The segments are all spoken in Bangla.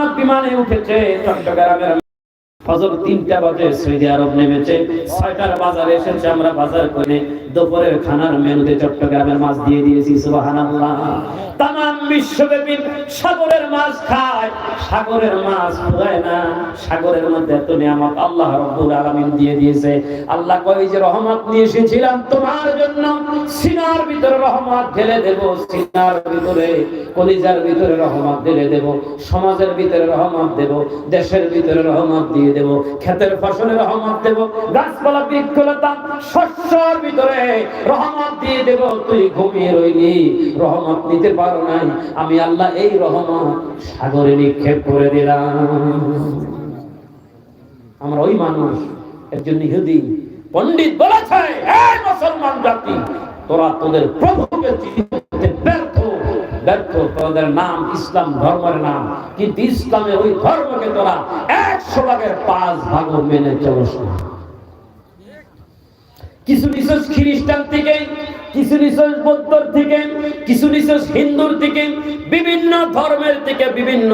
আমানত বিমানে উঠেছে। চট্টগ্রামের ফজর তিনটা বাজে সৌদি আরব নেমেছে। ছয়টার বাজারে এসেছে, আমরা বাজার করে দুপুরের খানার মেনুতে চট্টগ্রামের মাছ দিয়ে দিয়েছি, সুবহানাল্লাহ। তাম বিশ্বব্যাপী সাগরের মাছ খায়। সাগরের মাছ না, সাগরের মধ্যে এত নিয়ামত আল্লাহ রব্বুল দিয়ে দিয়েছে। আল্লাহ কই যে রহমত নিয়ে এসেছিলাম তোমার জন্য, সিনার ভিতরে রহমত ঢেলে দেব, সিনার ভিতরে, কলিজার ভিতরে রহমত ঢেলে দেব, সমাজের ভিতরে রহমত দেব, দেশের ভিতরে রহমত দিয়ে দেব। ক্ষেতের ফসলের রহমত দেব, গাছপালা বৃক্ষলতা শস্যর ভিতরে রহমত দিয়ে দেব। তুই ঘুমিয়ে রইলি, রহমত নিতে পারো নাই। আমি আল্লাহ এই রহমত সাগরে নিক্ষেপ করে দিলাম। আমরা ওই মানুষ, একজন ইহুদি পণ্ডিত বলেছে এই মুসলমান জাতি, তোরা তোদের প্রভুকে ব্যর্থ ব্যর্থ তোদের নাম ইসলাম, ধর্মের নাম। কিন্তু ইসলামে ওই ধর্মকে তোরা একশো ভাগের পাঁচ ভাগ মেনে চলস কিছু বিশেষ খ্রিস্টান থেকে কিছু নিশ্চয় বৌদ্ধর থেকে কিছু নিশ্চয় হিন্দুর থেকে বিভিন্ন ধর্মের থেকে বিভিন্ন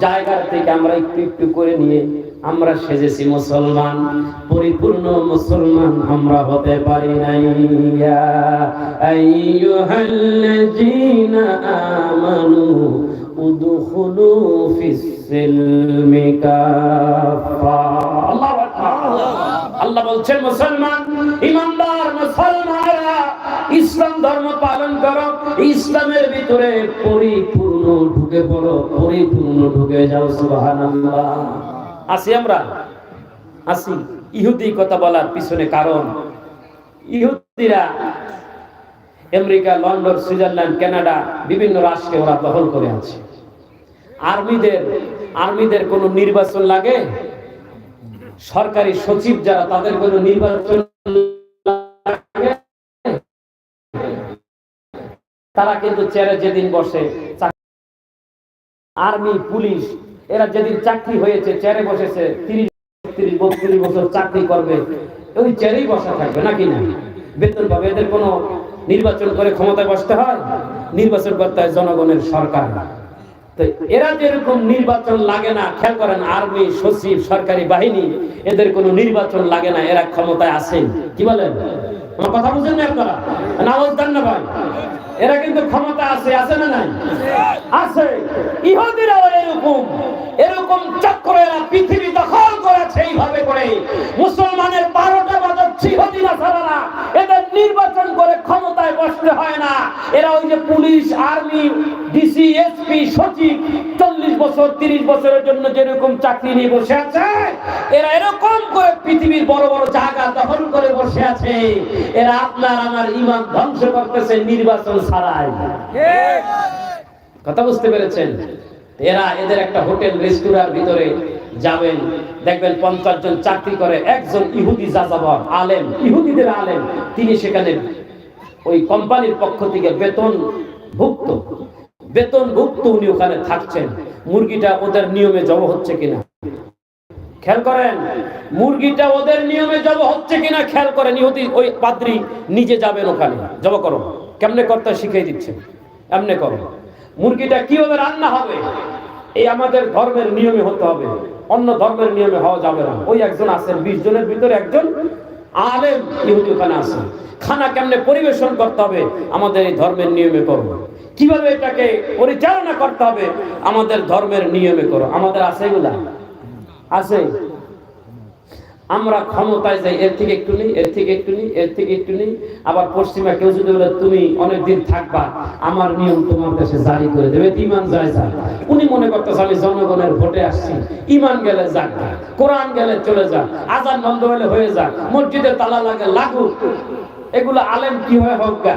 জায়গার থেকে আমরা একটু একটু করে নিয়ে আমরা সেজেছি মুসলমান, পরিপূর্ণ মুসলমান আমরা হতে পারি নাই। আল্লাহু বলছেন, মুসলমান, ইমানদার মুসলমানরা ইসলাম ধর্ম পালন করো, ইসলামের ভিতরে পরিপূর্ণ ঢুকে পড়ো, পরিপূর্ণ ঢুকে যাও, সুবহানাল্লাহ। আসি আমরা? আসি। ইহুদি কথা বলার পিছনে কারণ। ইহুদিরা আমেরিকা, লন্ডন, সুইজারল্যান্ড, কানাডা, বিভিন্ন রাষ্ট্রে ওরা দখল করে আছে। আর্মিদের আর্মিদের কোনো নির্বাচন লাগে? সরকারি সচিব যারা তাদের কোনো নির্বাচন তারা কিন্তু চেয়ারে যেদিন বসে আর্মি, পুলিশ, এরা যেদিন চাকরি হয়েছে, চেয়ারে বসেছে, তিরিশ তিরিশ বত্রিশ বছর চাকরি করবে। ওই চেয়ারেই বসা থাকবে, নাকি না? বেতন পাবে এদের কোনো নির্বাচন করে ক্ষমতায় বসতে হয়? নির্বাচন করতে হয় জনগণের সরকার। তো এরা যেরকম নির্বাচন লাগে না, খেয়াল করেন, আর্মি, সচিব, সরকারি বাহিনী, এদের কোনো নির্বাচন লাগে না, এরা ক্ষমতায় আছে। কি বলেন? আমার কথা বুঝেন না আপনারা? না বলতেন না ভাই। এরা কিন্তু ক্ষমতা আছে আছে না নাই? আছে। ইহুদিরাও এরকম। এরকম চক্র এরা পৃথিবী দখল করেছে এইভাবে করে। মুসলমানের বারোটা বাজার এদের নির্বাচন করে ক্ষমতায় বসতে হয় না। এরা ওই যে পুলিশ আর্মি ডিসি এসপি সচিব চল্লিশ বছর তিরিশ বছরের জন্য যেরকম চাকরি নিয়ে বসে আছে এরা এরকম করে পৃথিবীর বড় বড় জায়গা দখল করে বসে আছে। এরা আপনার আমার ইমান ধ্বংস করতেছে নির্বাচন ছাড়াই। কথা বুঝতে পেরেছেন? এরা এদের একটা হোটেল রেস্টুরার ভিতরে যাবেন। দেখবেন পঞ্চাশ জন চাকরি করে, একজন ইহুদি যাযাবর, আলেম, ইহুদিদের আলেম, তিনি সেখানে ওই কোম্পানির পক্ষ থেকে বেতন ভুক্ত। বেতন ভুক্ত উনি ওখানে থাকছেন। মুরগিটা ওদের নিয়মে জব হচ্ছে কিনা? খেয়াল করেন, মুরগিটা ওদের নিয়মে জব হচ্ছে কিনা খেয়াল করেন, ইহুদি ওই পাদ্রি নিজে যাবেন ওখানে। জব করো। কেমনে করতে শিখিয়ে দিচ্ছেন। এমনে করো। মুরগিটা কীভাবে রান্না হবে? এই আমাদের ধর্মের নিয়মে হতে হবে। অন্য ধর্মের নিয়মে হওয়া যাবে না। ওই একজন আছেন, বিশ জনের ভিতরে একজন আলেম ইহুদি ওখানে আছে। খানা কেমনে পরিবেশন করতে হবে, আমাদের এই ধর্মের নিয়মে করব কীভাবে এটাকে পরিচালনা করতে হবে, আমাদের ধর্মের নিয়মে করো। আমাদের আছে এগুলা? আছে? আমরা ক্ষমতায় যাই, এর থেকে একটু নেই, এর থেকে একটু নেই, এর থেকে একটু নেই। আবার পশ্চিমা কেউ যদি বলে, তুমি অনেকদিন থাকবা, আমার নিয়ম তোমার কাছে জারি করে দেবে ইমান যায় যা উনি মনে করতেছে, আমি জনগণের ভোটে আসছি ইমান গেলে যাক, কোরআন গেলে চলে যাক, আজান বন্ধ হলে হয়ে যাক, মসজিদে তালা লাগে, লাগুক। এগুলো আলেম কি হয় হোক গা?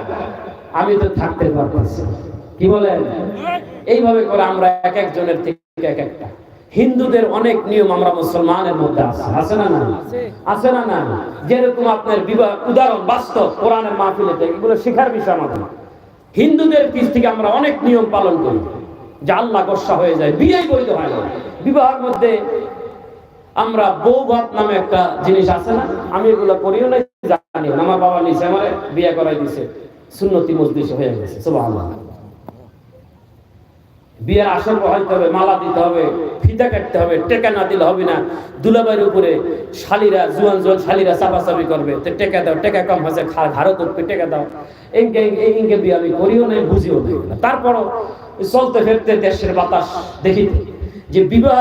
আমি তো থাকতে পারতেছি কি বলেন? এইভাবে করে আমরা এক একজনের থেকে এক একটা হিন্দুদের অনেক নিয়ম আমরা মুসলমানের মধ্যে আছে। আছে না না আছে। না না যেরকম আপনার বিবাহ উদাহরণ বাস্তব কোরআনের মাহফিলে এগুলো শেখার বিষয় আমাদের। হিন্দুদের পিছ থেকে আমরা অনেক নিয়ম পালন করি যে আল্লাহ গোসা হয়ে যায় বিয়েই বৈধ হয় না। বিবাহের মধ্যে আমরা বউ ভাত নামে একটা জিনিস আছে না? আমি এগুলো করিও না। জানি আমার বাবা নিচে আমার বিয়ে করাই দিছে। সুন্নতি মজলিস হয়ে গেছে সুবহানাল্লাহ। বিয়ের আসর বহাইতে হবে, মালা দিতে হবে, ফিতা কাটতে হবে, টেকা না দিলে হবে না। দুলাবাইয়ের উপরে শালিরা, জুয়ান জুয়ান শালিরা চাপাচাপি করবে। তো টেকা দাও, টেকা কম হয়েছে ঘাড়ও করবে টেকা দাও। এই ইনকে বিয়ে আমি করিও নাই, বুঝিও নাই। তারপরও চলতে ফেরতে দেশের বাতাস দেখিতে, যে বিবাহ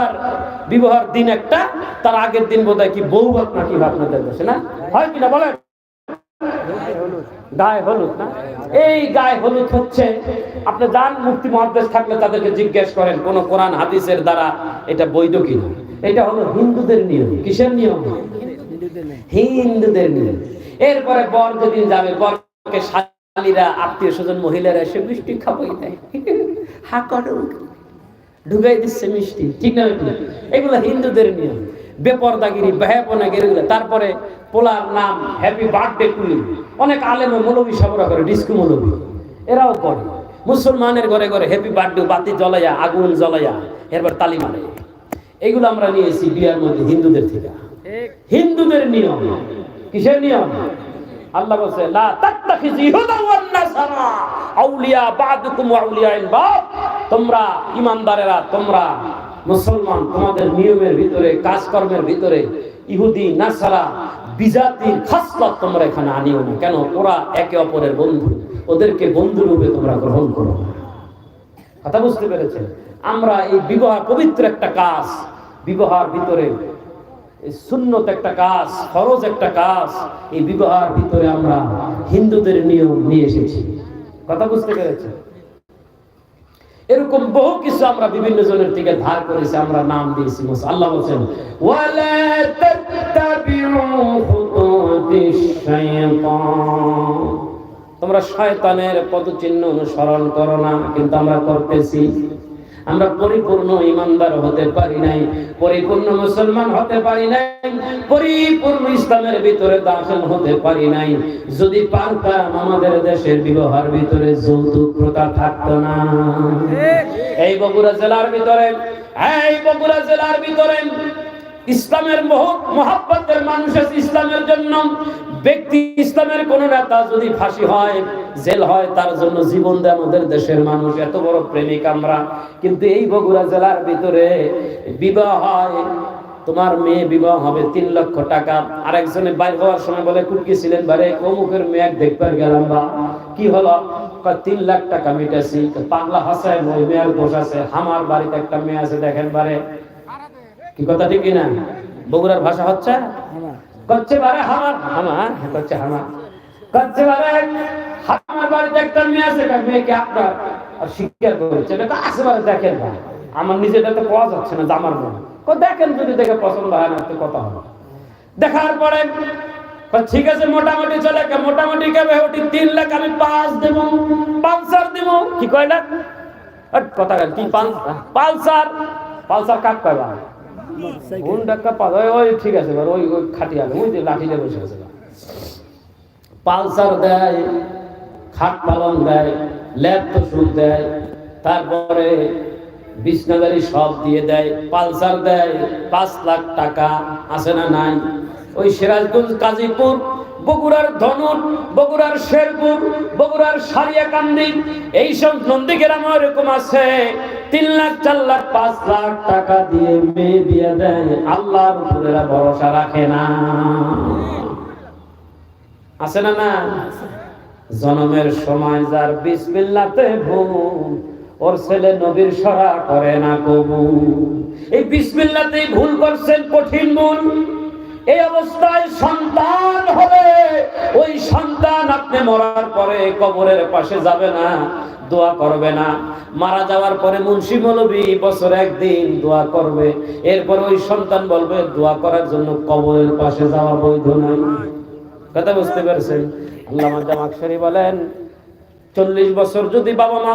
বিবাহের দিন একটা, তার আগের দিন বোধহয় কি বউ ভাত না কি আপনাদের দেশে, না? হয় কিনা বলেন? গায়ে হলুদ না? এই গায়ে হলুদ হচ্ছে, আপনি যান মুক্তি মহাদেশ থাকলে তাদেরকে জিজ্ঞেস করেন, কোন কোরআন হাদিসের দ্বারা এটা বৈধ এটা হলো হিন্দুদের নিয়ম। কিসের নিয়ম? হিন্দুদের নিয়ম। এরপরে বর যেদিন যাবে, বরকে শালীরা, আত্মীয় স্বজন, মহিলারা এসে মিষ্টি খাবই দেয়। হা করো। ঢুকাই দিচ্ছে মিষ্টি। ঠিক না এগুলো হিন্দুদের নিয়ম। বেপরদাগিরি বেহাপনাগিরি তারপরে পোলার নাম হ্যাপি বার্থডে কুইন অনেক আলেম মৌলবী সবরা করে ডিস্কু মৌলবী। এরাও করে। মুসলমানের ঘরে ঘরে হ্যাপি বার্থডে বাতি জ্বলাইয়া আগুন জ্বলাইয়া এরপর তালি মারে। এগুলো আমরা নিয়েছি বিয়ার মধ্যে হিন্দুদের থেকে। হিন্দুদের নিয়ম। কিসের নিয়ম? আল্লাহ বলছে লা তাত্তাখিযু ইহুদা ওয়ান নাসারা আউলিয়া বাদুকুম আউলিয়াইন বাদ। তোমরা ইমানদারেরা তোমরা মুসলমান তোমাদের নিয়মের ভিতরে কাজকর্মের ভিতরে ইহুদি নাসারা বিজাতির খাসলত তোমরা এখানে আনিও না। কেন? ওরা একে অপরের বন্ধু। ওদেরকে বন্ধু রূপে তোমরা গ্রহণ করো কথা বুঝতে পেরেছেন? আমরা এই বিবাহ পবিত্র একটা কাজ, বিবাহের ভিতরে সুন্নত একটা কাজ, ফরজ একটা কাজ, এই বিবাহের ভিতরে আমরা হিন্দুদের নিয়ম নিয়ে এসেছি। কথা বুঝতে পেরেছেন? এরকম বহু কিছু আমরা বিভিন্ন জনের থেকে ধার করেছি, আমরা নাম দিয়েছি আল্লাহ বলছেন তোমরা শয়তানের পদচিহ্ন অনুসরণ করো না, কিন্তু আমরা করতেছি আমরা পরিপূর্ণ ইমানদার হতে পারি নাই পরিপূর্ণ মুসলমান হতে পারি নাই পরিপূর্ণ ইসলামের ভিতরে দাখিল হতে পারি নাই। যদি পারতাম আমাদের দেশের বিবাহের ভিতরে যৌতুক প্রথা থাকতো না। এই বগুড়া জেলার ভিতরে এই বগুড়া জেলার ভিতরে ইসলামের মহাব্বতের মানুষ আছে ইসলামের জন্য। ব্যক্তি ইসলামের কোন নেতা যদি ফাঁসি হয়, জেল হয়, তার জন্য জীবন দেয় আমাদের দেশের মানুষ। এত বড় প্রেমিক আমরা। কিন্তু এই বগুড়া জেলার ভিতরে বিবাহ হয়। তোমার মেয়ে বিবাহ হবে তিন লক্ষ টাকা। আর একজনে বাইর হওয়ার সময় বলে, কুটকি ছিলেন বারে, অমুকের মেয়ে দেখবার গেলাম বা। কি হলো? তিন লাখ টাকা মিটাছি পাগলা হাসায়, ওই মেয়ের দোষ আছে। আমার বাড়িতে একটা মেয়ে আছে, দেখেন বারে। কি কথা ঠিক না বগুড়ার ভাষা হচ্ছে? করছে বারে হামার। হামা করছে হামা করছে বারে হামার বাড়িতে একটা মেয়ে আছে একটা মেয়েকে আপনার স্বীকার করেছে। এটা বারে দেখেন ভাই। আমার নিজেটা তো পাওয়া যাচ্ছে না জামার মনে কো দেখেন যদি দেখে পছন্দ হয় না তো কথা হবে। দেখার পরে ঠিক আছে মোটামুটি চলে কে মোটামুটি কেবে ওটি তিন লাখ আমি পাঁচ দেবো। পালসার দেবো। কি কয় আট, কথা কি পাল- পালসার? পালসার কাক কয় ঠিক আছে ওই খাটি ওই যে বসে আছে পালসার দেয় খাট পালন দেয় সুদ দেয় তারপরে বিছনাদারি সব দিয়ে দেয় পালসার দেয় পাঁচ লাখ টাকা আছে না নাই ওই সিরাজগঞ্জ কাজীপুর বগুড়ার ধনুর বগুড়ার শেরপুর বগুড়ার সারিয়াকান্দি এই সব নন্দীগ্রাম এরকম আছে। তিন লাখ, চার লাখ, পাঁচ লাখ টাকা দিয়ে মেয়ে দিয়ে দেয়। আল্লাহর উপরে ভরসা রাখে না। আছে না না? জনমের সময় যার বিসমিল্লাতে ভুল ওর ছেলে নবীর সরা করে না কবু এই বিসমিল্লাতেই ভুল করছেন কঠিন ভুল এই অবস্থায় সন্তান হবে। ওই সন্তান আপনি মরার পরে কবরের পাশে যাবে না, দোয়া করবে না। মারা যাওয়ার পরে মুন্সি মৌলবী বছর একদিন দোয়া করবে। এরপর ওই সন্তান বলবে, দোয়া করার জন্য কবরের পাশে যাওয়া বৈধ নাই কথা বুঝতে পারছেন? আল্লামা জামাকশরী বলেন চল্লিশ বছর যদি বাবা মা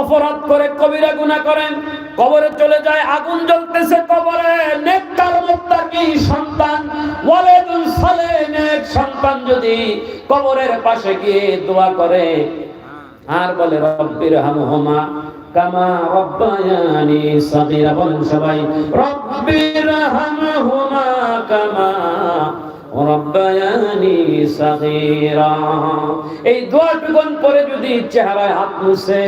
অপরাধ করে, কবিরা গুণা করেন, কবরে চলে যায়, আগুন জ্বলতেছে কবরে, নেককার মুত্তাকি সন্তান? ওয়ালাদুল সালেহ নেক সন্তান যদি কবরের পাশে গিয়ে দোয়া করে, আর বলে রব্বির হামহুমা কামা রব্বায়ানি সাগীরা, বলেন সবাই রব্বির হামহুমা কামা এই দোয়াটুকুন পরে যদি চেহারায় হাত মুছে,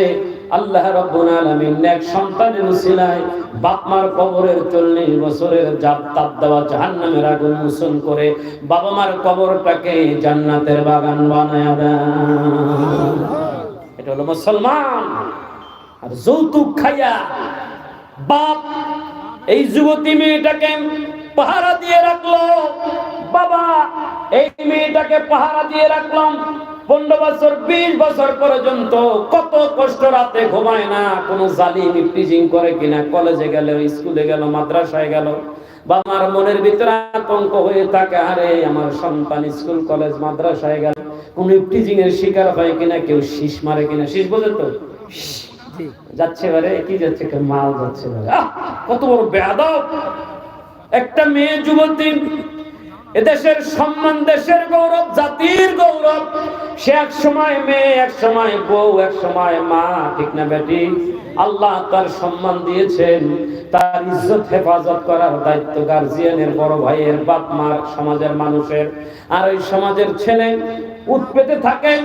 আল্লাহ রাব্বুল আলামিন নেক সন্তানের উসিলায় বাপ মার কবরের 40 বছরের জাপ তাপ দেওয়া জাহান্নামের আগুন মোচন করে বাবা মার কবরটাকে জান্নাতের বাগান বানায় এটা হলো মুসলমান। আর যৌতুক খাইয়া বাপ, এই যুবতী মেয়েটাকে পাহারা দিয়ে রাখল। বাবা এই মেয়েটাকে পাহারা দিয়ে রাখলাম। পনেরো বছর বিশ বছর পর্যন্ত কত কষ্ট রাতে ঘুমায় না কোনো জালিম টিচিং করে কিনা কলেজে গেল স্কুলে গেল মাদ্রাসায় গেল। বাবার মনের ভিতরে আতঙ্ক হয়ে থাকে আরে আমার সন্তান স্কুল কলেজ মাদ্রাসায় গেল কোন টিচিং এর শিকার হয় কিনা কেউ শীষ মারে কিনা শীষ বোঝেন তো? যাচ্ছে এবারে কি যাচ্ছে? মাল যাচ্ছে। কত বড় বেয়াদব। একটা মেয়ে যুবতী এদেশের সম্মান, দেশের গৌরব, জাতির গৌরব। সে এক সময় মেয়ে, এক সময় বউ, এক সময় মা, ঠিক না বেটি? আল্লাহ তার সম্মান দিয়েছেন। তার ইজ্জত, হেফাজত করার দায়িত্ব গার্জিয়ানের, বড় ভাইয়ের, বাপ মার সমাজের মানুষের। আর ওই সমাজের ছেলে উৎপেতে থাকেন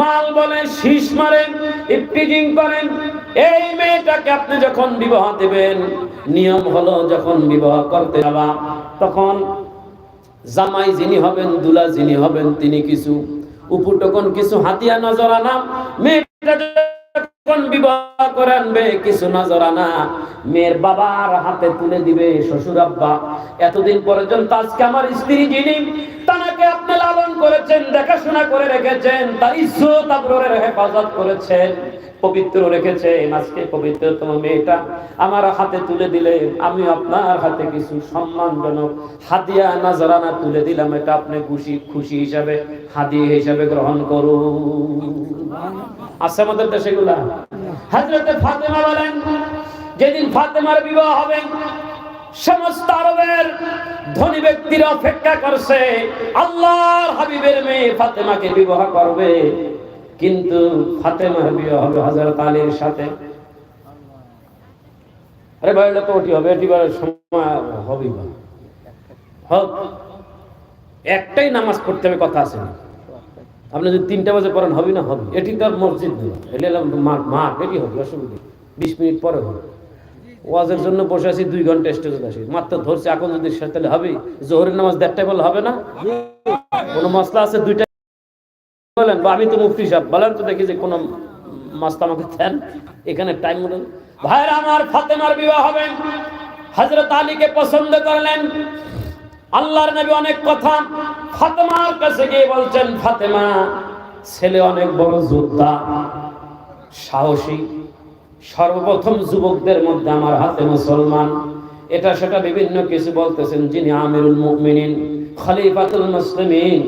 মাল বলেন শীষ মারেন, ইফটিজিং করেন। এই মেয়েটাকে আপনি যখন বিবাহ দেবেন, নিয়ম হলো যখন বিবাহ করতে যাবা, তখন জামাই যিনি হবেন দুলা যিনি হবেন তিনি কিছু উপুটকন কিছু হাতিয়া নজরানা মেয়েটা যখন বিবাহ করে আনবে, কিছু মেয়ের বাবার হাতে তুলে দিবে শ্বশুর আব্বা। এতদিন পর্যন্ত আজকে আমার স্ত্রী যিনি তাকে আপনি লালন করেছেন, দেখাশোনা করে রেখেছেন, তার ইজ্জত আবররের হেফাজত করেছেন, পবিত্র রেখেছেন। আজকে পবিত্রতম মেয়েটা আমার হাতে তুলে দিলে, আমি আপনার হাতে কিছু সম্মানজনক হাদিয়া, নাজরানা তুলে দিলাম। এটা আপনি খুশি খুশি হিসাবে, হাদিয়া হিসাবে গ্রহণ করুন। আছে আমাদের দেশে গুলা হাজরতে ফাতেমা বলেন, যেদিন ফাতেমার বিবাহ হবে, সমস্ত আরবের ধনী ব্যক্তিরা অপেক্ষা করছে, আল্লাহর হাবিবের মেয়ে ফাতেমাকে বিবাহ করবে। কিন্তু ফাতেমার বিয়ে হবে হযরত আলীর সাথে। আরে ভাই, এটা তো ওটি হবে, এটি সময় হবে হোক, একটাই নামাজ পড়তে হবে, কথা আছে না। আপনি যদি তিনটা বাজে পড়েন, হবে না? হবে। এটি তো আর মসজিদ নয় এটি মাঠ এটি হবে, অসুবিধা বিশ মিনিট পরে হবে। ওয়াজের জন্য বসে আছি, দুই ঘণ্টা স্টেজে আসি মাত্র ধরছে, এখন যদি তাহলে হবে। জোহরের নামাজ দেড়টায় বলে হবে না? কোনো মশলা আছে? দুইটা বলেন, বা আমি তো মুফতি সাহেব। বলেন তো দেখি যে কোনো মাস্তা আমাকে দেন। এখানে টাইম মতো। ভাইরা, আমার ফাতেমার বিবাহ হবে। হজরত আলীকে পছন্দ করলেন। আল্লাহর নবী অনেক কথা ফাতেমার কাছে গিয়ে বলছেন, ফাতেমা, ছেলে অনেক বড় যোদ্ধা, সাহসী, সর্বপ্রথম যুবকদের মধ্যে আমার হাতে মুসলমান। এটা সেটা বিভিন্ন কিছু বলতেছেন যিনি আমিরুল মুমিনিন, খলিফাতুল মুসলিমিন।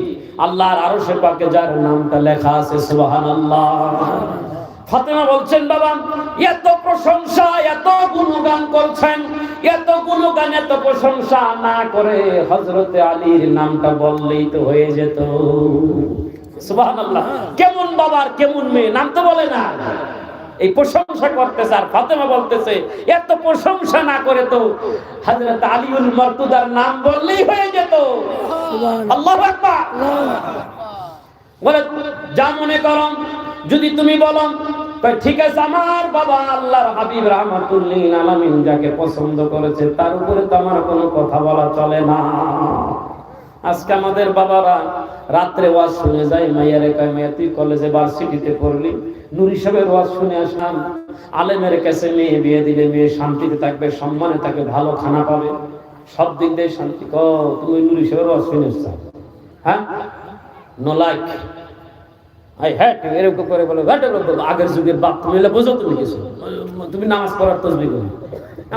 আল্লাহর আরশে পাকে যার নামটা লেখা আছে, সুবহানাল্লাহ। ফাতেমা বলছেন বাবা এত প্রশংসা এত গুণগান করছেন এত গুণগান এত প্রশংসা না করে হযরতে আলীর নামটা বললেই তো হয়ে যেত। সুবহানাল্লাহ। কেমন বাবার কেমন মেয়ে নাম তো বলে না। এই প্রশংসা করতেছে আর ফাতেমা বলতেছে এত প্রশংসা না করে তো হযরত আলীউল মর্তুদার নাম বললেই হয়ে যেত। আল্লাহু আকবার। বলে যা মনে করো যদি তুমি বলো ঠিক আছে, আমার বাবা আল্লাহর হাবিব রহমাতুল্লিল আলামিন যাকে পছন্দ করেছে, তার উপরে তো আমার কোনো কথা বলা চলে না। আজকে আমাদের বাবারা রাত্রে ওয়াজ শুনে যায় মাইয়ারে কয় মেয়ে তুই কলেজে ভার্সিটিতে পড়লি? নুরি সাহেবের ওয়াজ শুনে আসলাম, আলেমের কাছে মেয়ে বিয়ে দিলে মেয়ে শান্তিতে থাকবে, সম্মানে থাকবে ভালো খানা পাবে। সব দিক দিয়ে শান্তি। ক তুমি নুরি সাহেবের ওয়াজ শুনে হ্যাঁ? নো লাইক আই হ্যাট, এরকম করে বলে, হ্যাট আগের যুগের বাপ, তুমি বোঝো তুমি কিছু? তুমি নামাজ পড়ার তসবি করো।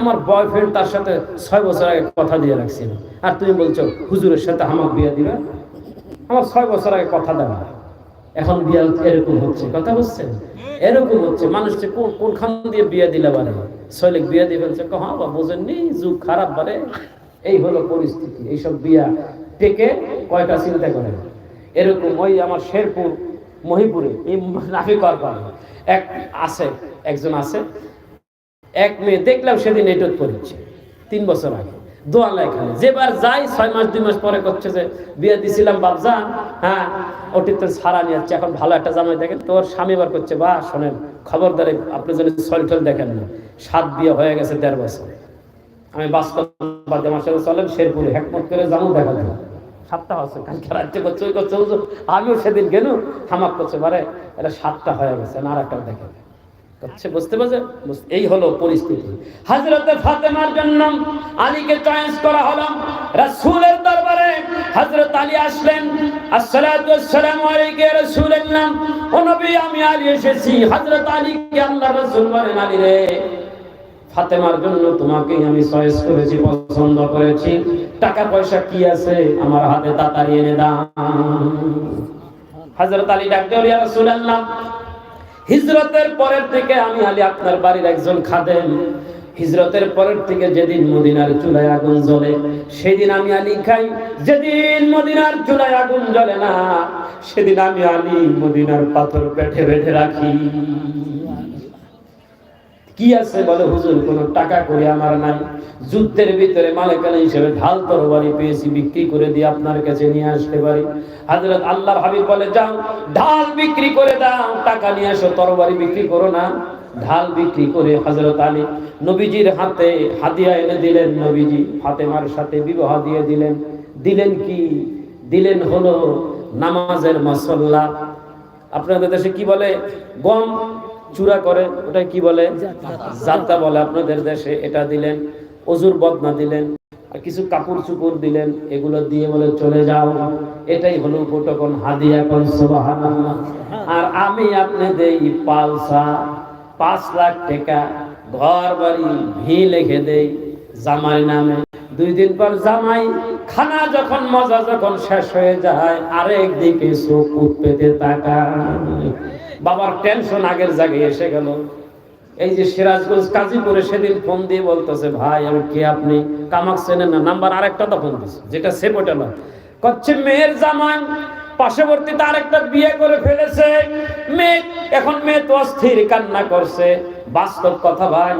আমার বয়ফ্রেন্ড তার সাথে ছয় বছর আগে কথা দিয়ে রাখছিল। আর তুমি বলছো, হুজুরের সাথে আমার বিয়ে দিবে? আমার ছয় বছর আগে কথা দেওয়া এখন বিয়ে এরকম হচ্ছে, কথা বুঝছেন এরকম হচ্ছে, মানুষ যে কোন, কোনখান দিয়ে বিয়ে দিলে বারে শৈলিক বিয়ে দিবে বলছে হ্যাঁ বা বোঝেননি? যুগ খারাপ বারে এই হলো পরিস্থিতি, এইসব বিয়া টেকে কয়টা চিন্তা করে? এরকম ওই আমার শেরপুর মহিপুরে, এই নাফি করবার। এক আছে, একজন আছে। এক মেয়ে, দেখলাম সেদিন এটত পড়েছে তিন বছর আগে। দোয়া লেখানে যেবার যাই, ছয় মাস, দুই মাস পরে করছে যে, বিয়ে দিছিলাম বাবজান হ্যাঁ ওটি তো ছাড়া নিয়ে যাচ্ছে। এখন ভালো একটা জামাই দেখেন, তোর স্বামী বার করছে, বা, শোনেন, খবরদারে আপনি যদি সল টল দেখেন না, সাত বিয়ে হয়ে গেছে দেড় বছর। আমি বাস্তব আমার সাথে চলেন, শেরপুরে হ্যাকমত করে জামু দেখা যায় সাতটা হচ্ছে, কালকে রাজ্যে করছে, ওই করছে, হুজুর। আমিও সেদিন গেল হামাক করছে, বারে এটা সাতটা হয়ে গেছে না আর একটা দেখে করছে, বুঝতে পারছে এই হলো পরিস্থিতি। হজরতে ফাতেমার জন্য আলীকে চয়েস করা হলো, রাসূলের দরবারে। হযরত আলী আসলেন, আসসালাতু ওয়াসসালামু আলাইকা রাসূলুল্লাহ। ও নবী, আমি আলী এসেছি, হযরত আলীকে আল্লাহ রাসূল বলেন, আলী রে। ফাতেমার জন্য তোমাকে আমি চয়েস করেছি, পছন্দ করেছি। টাকা পয়সা কি আছে? আমার হাতে তাড়াতাড়ি এনে দাও। হযরত আলী ডাক দিয়ে ইয়া রাসূলুল্লাহ, হিজরতের পরের থেকে আমি আলী আপনার বাড়ির একজন খাদেম। হিজরতের পরের থেকে যেদিন মদিনার চুলায় আগুন জ্বলে, সেদিন আমি আলী খাই। যেদিন মদিনার চুলায় আগুন জ্বলে না, সেদিন আমি আলী মদিনার পাথর পেটে বেঁধে রাখি। কি আছে বলে, হুজুর, কোনো টাকা করে আমার নাই। যুদ্ধের ভিতরে মালিকানা হিসেবে ঢাল তরবারি পেয়েছি, বিক্রি করে দিয়ে আপনার কাছে নিয়ে আসতে পারি। হাজরত আল্লাহর হাবিব বলে, যাও, ঢাল বিক্রি করে দাও, টাকা নিয়ে আসো, তরবারি বিক্রি করো না। ঢাল বিক্রি করে হজরত আলী নবীজির হাতে হাদিয়া এনে দিলেন। নবীজি ফাতেমার সাথে বিবাহ দিয়ে দিলেন। দিলেন কি? দিলেন হলো নামাজের মসল্লা। আপনাদের দেশে কি বলে? গম চূড়া করে ওটা কি বলে? যাত্রা বলে আপনাদের দেশে, এটা দিলেন, অজুর বদনা দিলেন, আর কিছু কাপড় চুপড় দিলেন, এগুলো দিয়ে বলে চলে যাও। এটাই হলো উপটকন হাদিয়া কোন আর আমি আপনি দেই পালসা পাঁচ লাখ টাকা ঘর বাড়ি, ভি লিখে দেই জামাই নামে। দুই দিন পর জামাই, খানা যখন, মজা যখন শেষ হয়ে যায়, আরেক দিকে চোখ উঠ পেতে তাকায়। বাবার টেনশন আগের জায়গায় এসে গেল। এই যে সিরাজগঞ্জ কাজীপুরে সেদিন ফোন দিয়ে বলতেছে, ভাই, আমি কে আপনি? কামাক চেনেন না, নাম্বার আরেকটা তো ফোন দিছে, যেটা সেভ ওটা না করছে মেয়ের জামাই পার্শ্ববর্তীতে আরেকটা বিয়ে করে ফেলেছে। মেয়ে, এখন মেয়ে তো অস্থির কান্না করছে। বাস্তব কথা ভাই,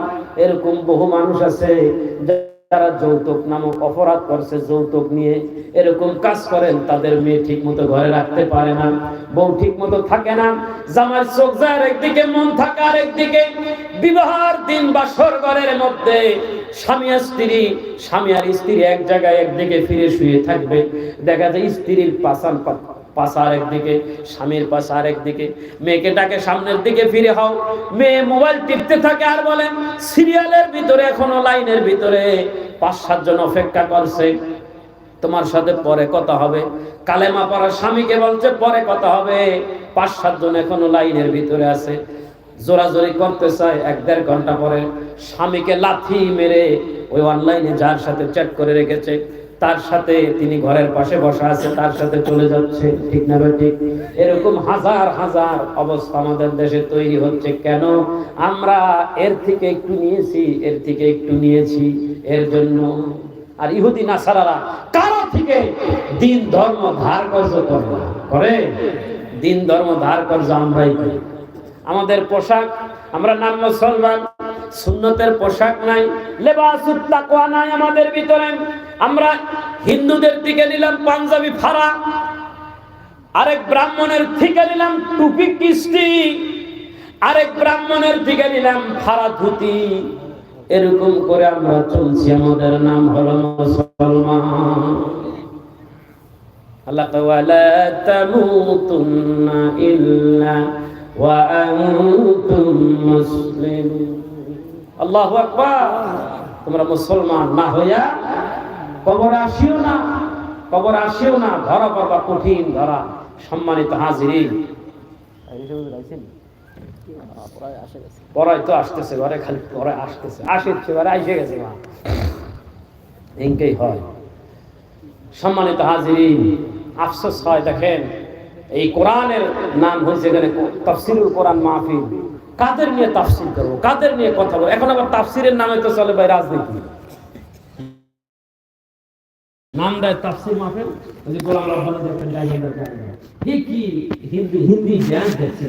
এরকম বহু মানুষ আছে যারা যৌতুক নামক অপরাধ করছে, যৌতুক নিয়ে এরকম কাজ করেন, তাদের মেয়ে ঠিক মতো ঘরে রাখতে পারে না, বউ ঠিক মতো থাকে না জামার চোখ যায় একদিকে, মন থাকে আর একদিকে বিবাহের দিন বা ঘরের মধ্যে স্বামী আর স্ত্রী, স্বামী আর স্ত্রী এক জায়গায় একদিকে ফিরে শুয়ে থাকবে, দেখা যায় স্ত্রীর পাশান পাশা আর একদিকে, স্বামীর পাশা একদিকে। মেয়েকে ডাকে সামনের দিকে ফিরে হও। মেয়ে মোবাইল টিপতে থাকে আর বলে, সিরিয়ালের ভিতরে এখনও লাইনের ভিতরে পাঁচ সাতজন অপেক্ষা করছে। তোমার সাথে পরে কথা হবে। কালেমা পড়া স্বামীকে বলছে, পরে কথা হবে। পাঁচ সাতজন এখনও লাইনের ভিতরে আছে। জোরাজোরি করতে চায় এক দেড় ঘণ্টা পরে। স্বামীকে লাথি মেরে ওই অনলাইনে যার সাথে চ্যাট করে রেখেছে। তার সাথে তিনি ঘরের পাশে বসা আছে, তার সাথে চলে যাচ্ছে, ঠিক না ঠিক। এরকম হাজার হাজার অবস্থা আমাদের দেশে তৈরি হচ্ছে। কেন? আমরা এর থেকে একটু নিয়েছি, এর থেকে একটু নিয়েছি। এর জন্য আর ইহুদি নাসারারা কারও থেকে দিন, ধর্ম ধার কর্জ করে? দিন, ধর্ম ধার কর্জ আমরাই করি। আমাদের পোশাক, আমরা নাম মুসলমান, সুন্নতের পোশাক নাই লেবাসুত তাকওয়া নাই আমাদের ভিতরে। আমরা হিন্দুদের দিকে নিলাম পাঞ্জাবি ফাড়া আরেক ব্রাহ্মণের থেকে নিলাম টুপি কিস্তি, আরেক ব্রাহ্মণের দিকে নিলাম ফাড়া ধুতি। এরকম করে আমরা চলছি। আমাদের নাম হলো মুসলমান। আল্লাহ তোমরা মুসলমান না হইয়া কবর আসিও না কবর আসিও না, ধরা পড়বা কঠিন ধরা, সম্মানিত হাজিরিন। পড়াই তো আসতেছে, ঘরে খালি পড়াই আসতেছে আসেছে ঘরে আইসে গেছে মা। এঙ্কেই হয়। সম্মানিত হাজিরিন, আফসোস হয়, দেখেন, এই কোরআনের নাম হয়েছে এখানে তাফসিরুল কোরআন মাহফিল। কাদের নিয়ে তাফসির করব, কাদের নিয়ে কথা বলব? এখন আবার তাফসিরের নামে তো চলে ভাই রাজনীতি। নাম দেয় তাফসির মাহফিল, ওই যে গোলাম রব্বানি দেখবেন গাইয়ে দেখবেন কি হিন্দি হিন্দি জ্ঞান দেখছে